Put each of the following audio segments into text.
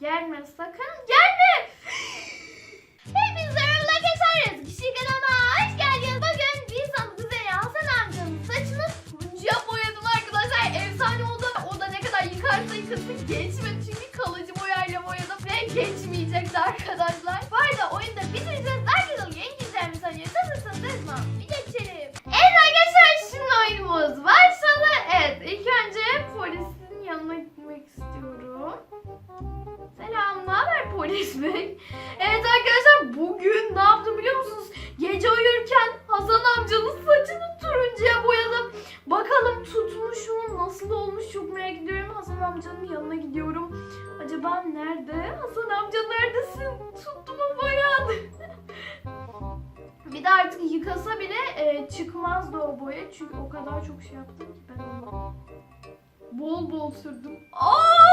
gelme sakın gelme. Polis bey? Evet arkadaşlar bugün ne yaptım biliyor musunuz? Gece uyurken Hasan amcanın saçını turuncuya boyadım. Bakalım tutmuş mu, nasıl olmuş çok merak ediyorum. Hasan amcanın yanına gidiyorum. Acaba nerede? Hasan amca neredesin? Tuttu mu boyan? Bir de artık yıkasa bile e, çıkmazdı o boya. Çünkü o kadar çok şey yaptım ki ben onu. Bol bol sürdüm. Aa!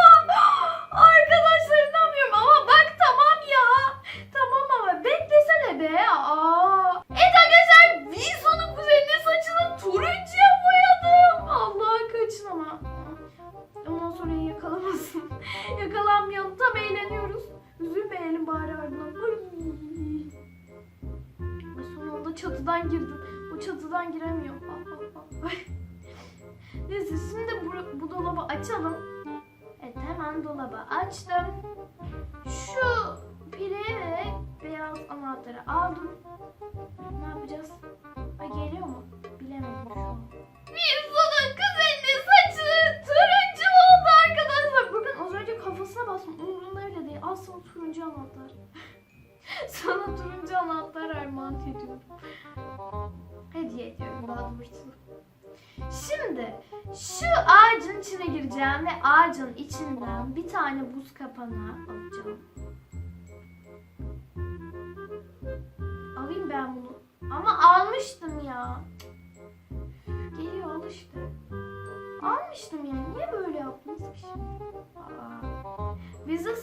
Açtım. Şu pili ve beyaz anahtarı aldım. Ne yapacağız? Ay geliyor mu? Bilemedim şu an. Wilson'un kuzeninin saçı turuncu oldu arkadaşlar. Bakın az önce kafasına basma. Umurumda öyle değil. Al sana turuncu anahtar. sana turuncu anahtar armağan ediyorum. Hediye ediyorum daha doğrusu. Şimdi şu ağacın içine gireceğim ve ağacın içinden bir tane buz kapanı alacağım. Alayım ben bunu. Ama almıştım ya. Geliyor al işte. Almıştım ya. Niye böyle yaptınız ki şimdi? Aa.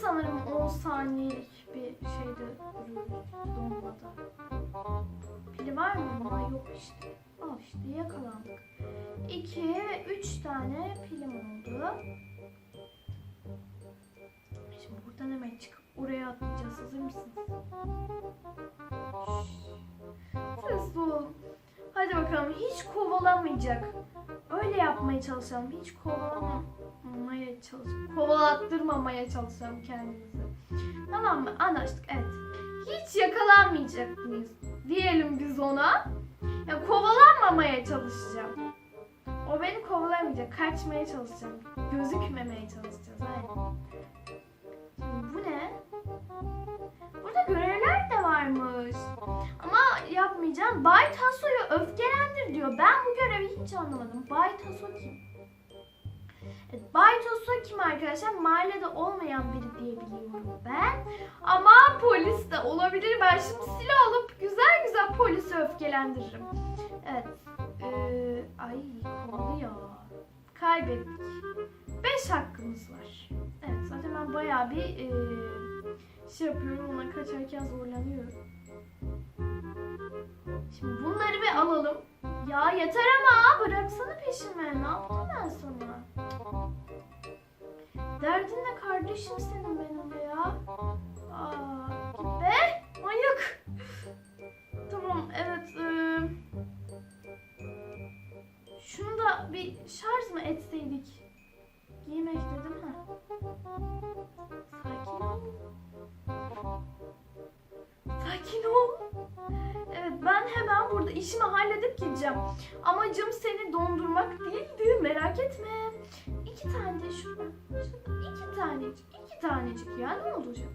Sanırım 10 saniyelik bir şeyde duruyoruz donmada. Pili var mı? Ama yok işte. Al işte yakalandık. 2 ve 3 tane pilim oldu. Şimdi buradan hemen çıkıp oraya atlayacağız. Hazır mısınız? Sesli olun. Hadi bakalım hiç kovalamayacak. Öyle yapmaya çalışalım. Hiç kovalamamaya çalışalım. Kovalattırmamaya çalışalım kendimizi. Tamam mı? Anlaştık. Evet. Hiç yakalanmayacak mıyız? Diyelim biz ona. Ya kovalanmamaya çalışacağım. O beni kovalamayacak. Kaçmaya çalışacağım. Gözükmemeye çalışacağız. Aynen. Bu ne? Burada görevler de varmış. Ama yapmayacağım. Bay Tasso'yu öfkelendir diyor. Ben bu görevi hiç anlamadım. Bay Tasso kim? Evet, Bay Tasso kim arkadaşlar? Mahallede olmayan biri diye biliyorum ben. Ama polis de olabilir. Ben şimdi silah alıp güzel güzel polisi öfkelendiririm. Evet. Ee, ay kovalıyor. Kaybettik. 5 hakkımız var. Evet zaten ben bayağı bir ee, şey yapıyorum. Ona kaçarken zorlanıyorum. Şimdi bunları bir alalım. Ya yeter ama bıraksana peşime. Ne yaptım ben sana? Derdin ne kardeşim senin benimle ya? Aa, bir şarj mı etseydik? Giymek dedim ha. Sakin ol. Sakin ol. Evet ben hemen burada işimi halledip gideceğim. Amacım seni dondurmak değildi merak etme. İki tane de şuradan. şuradan iki tanecik, iki tanecik ya ne olacak?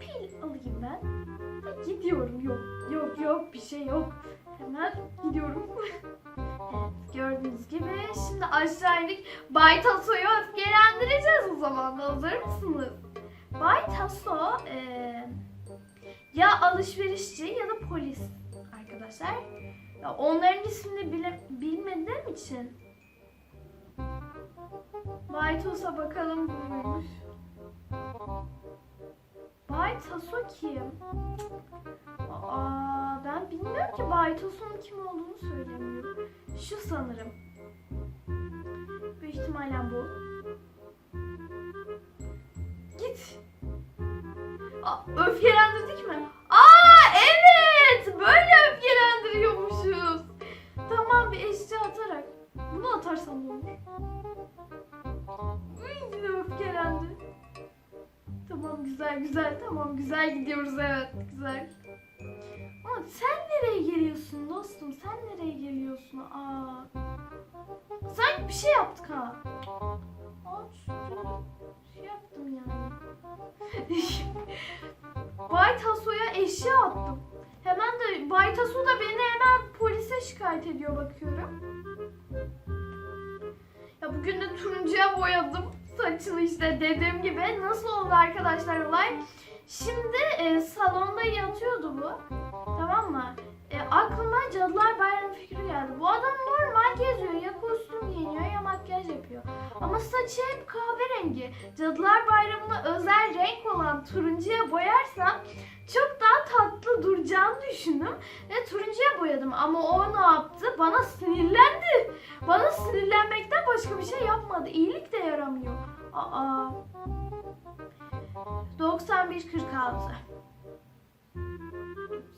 Pil alayım ben. Ve gidiyorum yok yok yok bir şey yok. Hemen gidiyorum. evet gördüğünüz gibi şimdi aşağı indik. Bay Tasso'yu öfkelendireceğiz o zaman hazır mısınız? Bay Tasso eee ya alışverişçi ya da polis arkadaşlar. Ya onların ismini bile, bilmediğim için Bay Tosa bakalım buymuş. Bay Taso kim? Aa, ben bilmiyorum ki Bay Taso'nun kim olduğunu söylemiyor. Şu sanırım. Büyük ihtimalle bu. Git. Aa, öfkelendirdik mi? Aa evet! Böyle öfkelendiriyormuşuz. Tamam bir eşya atarak. Bunu atarsam ne olur? Yine öfkelendi. Tamam güzel güzel tamam güzel gidiyoruz evet güzel. Ama sen nereye geliyorsun dostum? Sen nereye geliyorsun? Aa. Sanki bir şey yaptık ha. Şu- şey yaptım yani. Bay Taso'ya eşya attım. Hemen de Bay Taso da beni hemen polise şikayet ediyor bakıyorum. Ya bugün de turuncuya boyadım saçını işte dediğim gibi. Nasıl oldu arkadaşlar olay? Şimdi e, salonda yatıyordu bu. Tamam mı? E, aklıma Cadılar Bayramı fikri geldi. Bu adam normal geziyor. Ya kostüm giyiniyor ya makyaj yapıyor. Ama saçı hep kahverengi. Cadılar Bayramı'na özel renk olan turuncuya boyarsam çok daha tatlı duracağını düşündüm. Ve turuncuya boyadım. Ama o ne yaptı? Bana sinirlendi. Bana sinirlenmekten başka bir şey yapmadı. İyilik de yaramıyor. Aa. 9146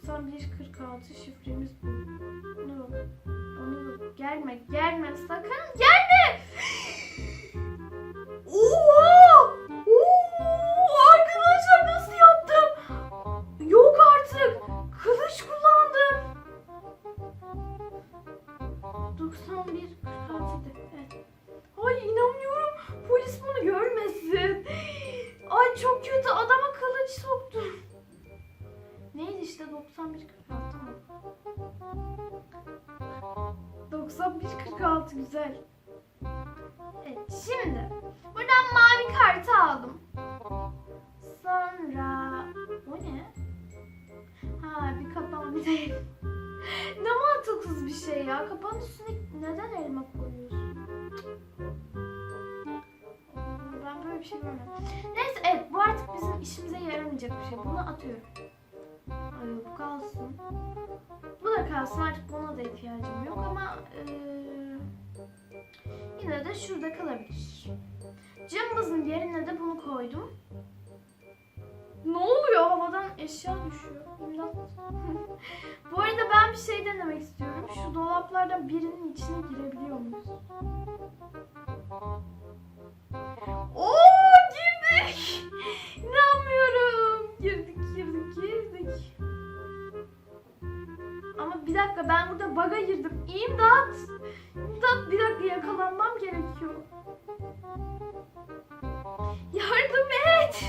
9146 şifremiz bu. Onu onu gelme gelme sakın gelme. Oha! Oo! Arkadaşlar nasıl yaptım? Yok artık. Kılıç kullandım. 91 Polis bunu görmesin. Ay çok kötü. Adama kılıç soktum. Neydi işte 91 46 mı? 91 46 güzel. Evet şimdi buradan mavi kartı aldım. Sonra o ne? Ha bir kapan bir de ne mantıksız bir şey ya. Kapağın üstüne neden elma böyle bir şey görmedim. Neyse evet bu artık bizim işimize yaramayacak bir şey. Bunu atıyorum. Ay, bu kalsın. Bu da kalsın artık buna da ihtiyacım yok ama eee, yine de şurada kalabilir. Cımbızın yerine de bunu koydum. Ne oluyor? Havadan eşya düşüyor. Bu arada ben bir şey denemek istiyorum. Şu dolaplardan birinin içine girebiliyor muyuz? Oo girdik. İnanmıyorum. Girdik girdik girdik. Ama bir dakika ben burada baga girdim. İmdat. İmdat bir dakika yakalanmam gerekiyor. Yardım et.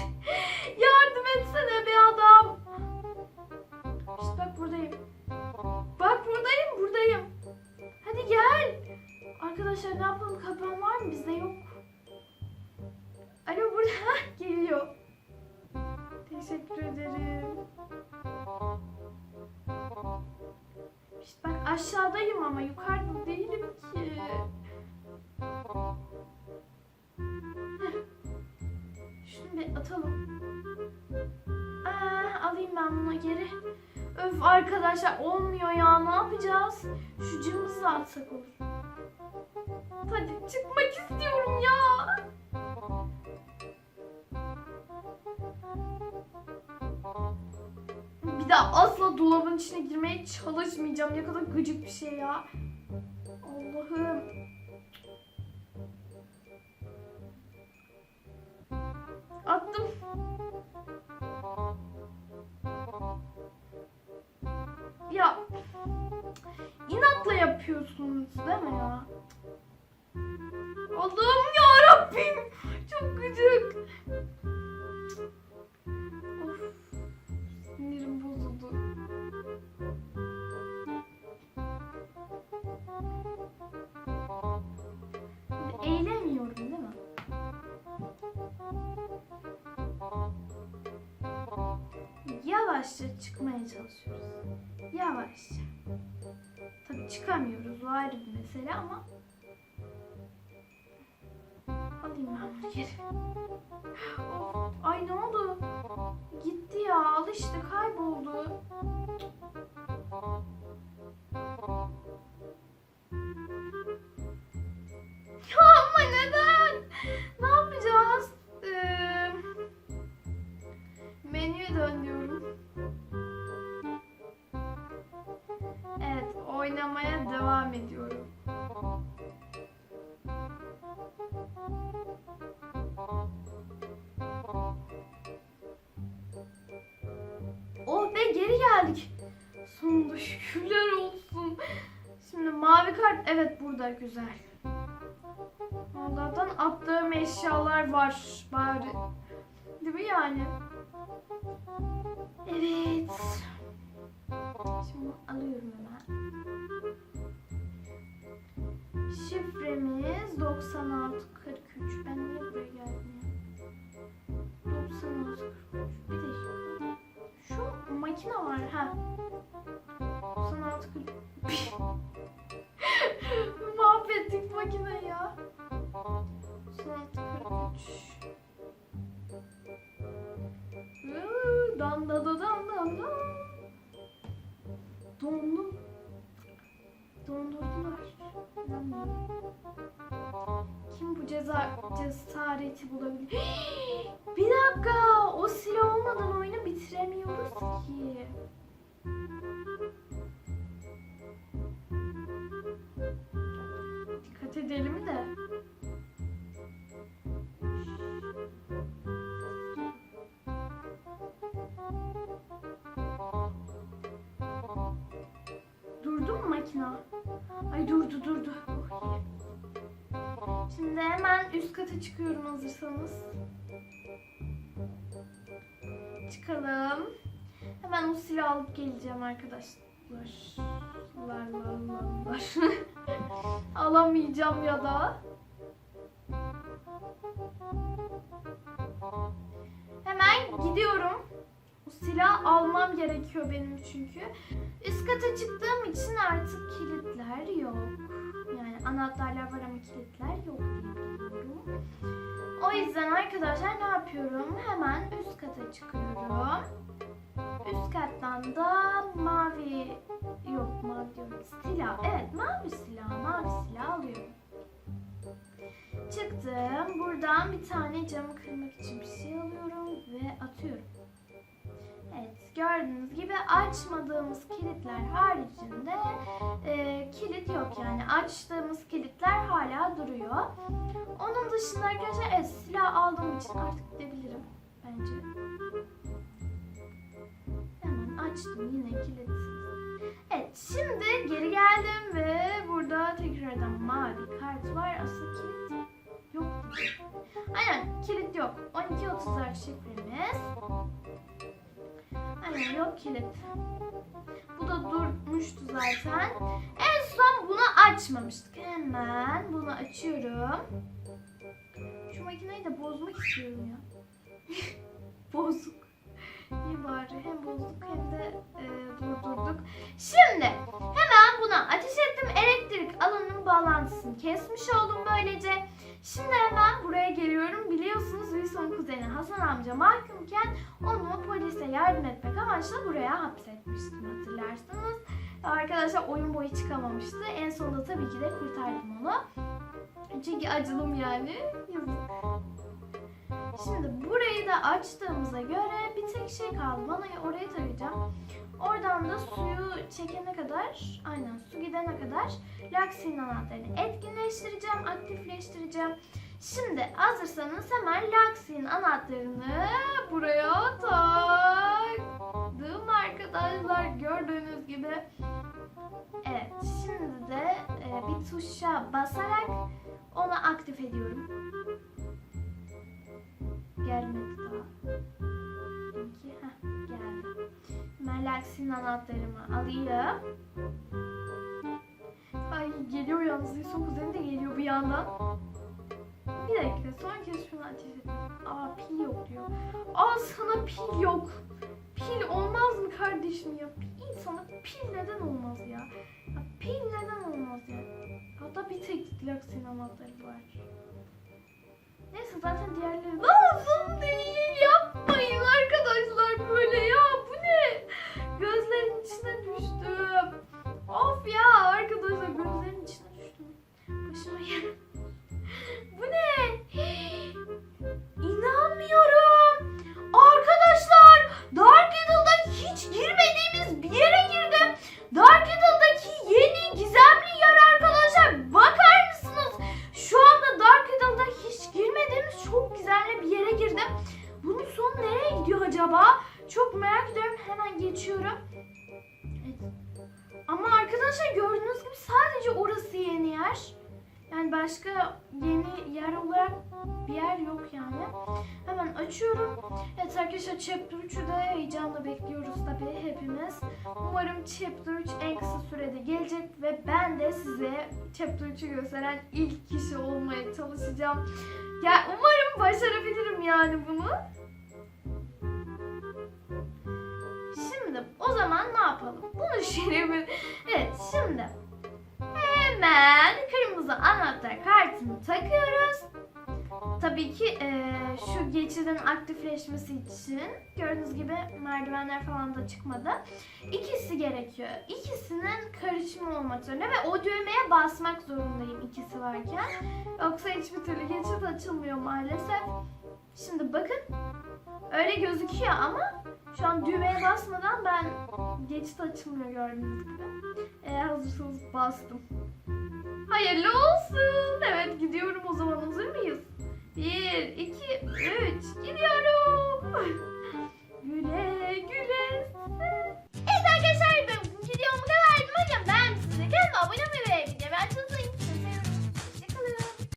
Aşağıdayım ama yukarıda değilim ki. Şunu bir atalım. Aa, alayım ben bunu geri. Öf arkadaşlar olmuyor ya ne yapacağız? Şu cımbızı atsak olur. Hadi çıkmak istiyorum ya. Bir daha asla dolabın içine girmeye çalışmayacağım. Ne kadar gıcık bir şey ya. Allah'ım. Attım. Ya inatla yapıyorsunuz değil mi ya? Allah'ım ya Rabbim. Çok gıcık. Of. Sinirim bozuldu. Eğlemiyorum değil mi? Yavaşça çıkmaya çalışıyoruz. Yavaşça. Tabii çıkamıyoruz. O ayrı bir mesele ama Alayım ben bunu geri. Ay ne oldu? Gitti. Al kayboldu. Burada güzel. Allah'tan attığım eşyalar var bari. Değil mi yani? Evet. Şimdi alıyorum hemen. Şifremiz 9643. Ben niye buraya geldim ya? 9643. Bir dakika. Şu makine var ha. 9643. Mahvettik makineyi ya. 9643. Iıı, Dan da da dan dan dan. Dondum. Dondurdular. Kim bu ceza cesareti bulabilir? Bir dakika. O silah olmadan oyunu bitiremiyoruz Durdu mu makina? Ay durdu durdu. Şimdi hemen üst kata çıkıyorum hazırsanız. Çıkalım. Hemen o silahı alıp geleceğim arkadaşlar. Lar lar lar lar. Alamayacağım ya da. Hemen gidiyorum. O silah almam gerekiyor benim çünkü. Üst kata çıktığım için artık kilitler yok. Yani anahtarlar var ama kilitler yok diye biliyorum. O yüzden arkadaşlar ne yapıyorum? Hemen üst kata çıkıyorum. Üst kattan da mavi yok mavi diyorum silah. Evet mavi silah mavi silah alıyorum. Çıktım. Buradan bir tane camı kırmak için bir şey alıyorum ve atıyorum. Gördüğünüz gibi açmadığımız kilitler haricinde e, kilit yok yani açtığımız kilitler hala duruyor. Onun dışında arkadaşlar evet silah aldığım için artık gidebilirim bence. Hemen açtım yine kilit. Evet şimdi geri geldim ve burada tekrardan mavi kart var. Aslında kilit yok. Aynen kilit yok. 12.34 şifremiz. Yok kilit. Bu da durmuştu zaten. En son bunu açmamıştık. Hemen bunu açıyorum. Şu makineyi de bozmak istiyorum ya. Bozuk. İyi bari hem bozduk hem de e, durdurduk. Şimdi hemen buna ateş ettim. Elektrik alanının bağlantısını kesmiş oldum böylece. Şimdi hemen buraya geliyorum. Biliyorsunuz Wilson kuzeni Hasan amca mahkumken onu polise yardım etmek amaçlı buraya hapsetmiştim hatırlarsınız. Arkadaşlar oyun boyu çıkamamıştı. En sonunda tabii ki de kurtardım onu. Çünkü acılım yani. Yazık. Şimdi burayı da açtığımıza göre bir tek şey kaldı. Vanayı oraya takacağım. Oradan da suyu çekene kadar, aynen su gidene kadar Lux'in anahtarını etkinleştireceğim, aktifleştireceğim. Şimdi hazırsanız hemen Lux'in anahtarını buraya taktım arkadaşlar gördüğünüz gibi. Evet şimdi de e, bir tuşa basarak onu aktif ediyorum. Gelmedi daha. Benimki heh, geldi. Ben Lux'in anahtarımı alayım. Ay geliyor yalnız Yusuf kuzeni de geliyor bir yandan. Bir dakika son kez şunu ateş edeyim. Aa pil yok diyor. Aa sana pil yok. Pil olmaz mı kardeşim ya? İnsana pil neden olmaz ya? ya pil neden olmaz ya? Hatta bir tek Lux'in anahtarı var. Neyse zaten diğerleri lazım değil. Yapmayın arkadaşlar böyle ya. Bu ne? Gözlerin içine düştüm. Of ya arkadaşlar gözlerin içine düştüm. Başıma gel. Chapter 3 en kısa sürede gelecek ve ben de size Chapter 3'ü gösteren ilk kişi olmaya çalışacağım. Ya umarım başarabilirim yani bunu. Şimdi o zaman ne yapalım? Bunu şimdi Evet şimdi hemen kırmızı anahtar kartını takıyoruz. Tabii ki eee, şu geçidin aktifleşmesi için gördüğünüz gibi merdivenler falan da çıkmadı. İkisi gerekiyor. İkisinin karışımı olmak zorunda ve o düğmeye basmak zorundayım ikisi varken. Yoksa hiçbir türlü geçit açılmıyor maalesef. Şimdi bakın öyle gözüküyor ama şu an düğmeye basmadan ben geçit açılmıyor gördüğünüz gibi. Eğer hazırsanız bastım. Hayırlı olsun. Evet gidiyorum o zaman hazır mıyız? Bir, iki, üç. Gidiyorum. güle güle. Evet arkadaşlar benim gidiyorum bu kadardı. Umarım beğenmişsinizdir. Kanalıma abone